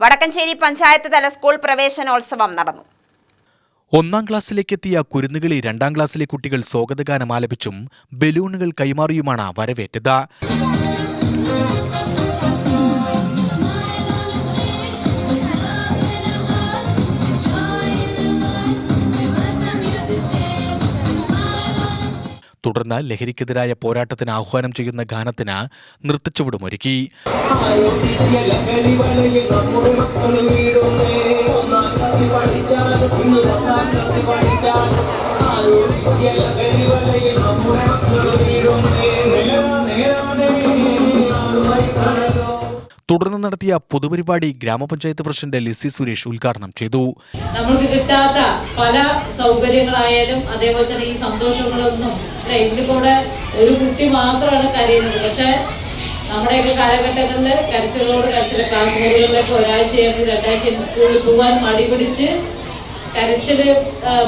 വടക്കഞ്ചേരി പഞ്ചായത്ത് തല സ്കൂൾ പ്രവേശനോത്സവം നടന്നു. ഒന്നാം ക്ലാസ്സിലേക്കെത്തിയ കുരുന്നുകളി രണ്ടാം ക്ലാസ്സിലെ കുട്ടികൾ സ്വാഗതഗാനം ആലപിച്ചും ബലൂണുകൾ കൈമാറിയുമാണ് വരവേറ്റത്. തുടർന്ന് ലഹരിക്കെതിരായ പോരാട്ടത്തിന് ആഹ്വാനം ചെയ്യുന്ന ഗാനത്തിന് നൃത്തച്ചുവടുമൊരുക്കി തുടർന്ന് നടത്തിയ പൊതുപരിപാടി ഗ്രാമപഞ്ചായത്ത് പ്രസിഡന്റ് ലിസി സുരേഷ് ഉദ്ഘാടനം ചെയ്തു. നമുക്ക് കിട്ടാത്ത പല സൗകര്യങ്ങളായാലും അതേപോലെ തന്നെ ഈ സന്തോഷങ്ങളൊന്നും കൂടെ ഒരു കുട്ടി മാത്രമാണ് കരയുന്നത്. പക്ഷെ നമ്മുടെയൊക്കെ കാലഘട്ടങ്ങളിൽ കരച്ചിലോട് കരച്ചില ക്ലാസ് മുറികളിലൊക്കെ ഒരാഴ്ചയായിരുന്നു രണ്ടാഴ്ചയായിരുന്നു സ്കൂളിൽ പോകാൻ മടി പിടിച്ച് കരച്ചിൽ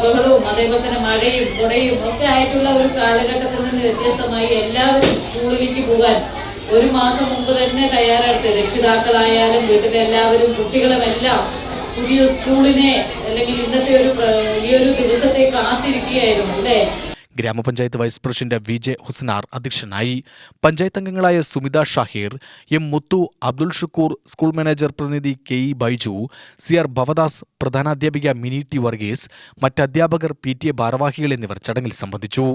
ബഹളവും അതേപോലെ തന്നെ മഴയും കുടയും ഒക്കെ ആയിട്ടുള്ള ഒരു കാലഘട്ടത്തിൽ നിന്ന് വ്യത്യസ്തമായി എല്ലാവരും സ്കൂളിലേക്ക് പോകാൻ ഒരു മാസം മുമ്പ് തന്നെ തയ്യാറെടുത്ത് രക്ഷിതാക്കളായാലും വീട്ടിലെ എല്ലാവരും കുട്ടികളുമെല്ലാം പുതിയ സ്കൂളിനെ അല്ലെങ്കിൽ ഇന്നത്തെ ഒരു ഈ ഒരു ദിവസത്തെ കാത്തിരിക്കുകയായിരുന്നു അല്ലേ? ഗ്രാമപഞ്ചായത്ത് vice president V J Husnar അധ്യക്ഷനായി പഞ്ചായത്ത് അംഗങ്ങളായ Sumitha Shahir M Muthu Abdul Shukkur school manager പ്രതിനിധി K E Baiju C R Bhavadas പ്രധാനാധ്യാപിക Mini T Varghese മറ്റ് അധ്യാപകർ പി ടി എ ഭാരവാഹികൾ എന്നിവർ ചടങ്ങിൽ സംബന്ധിച്ചു.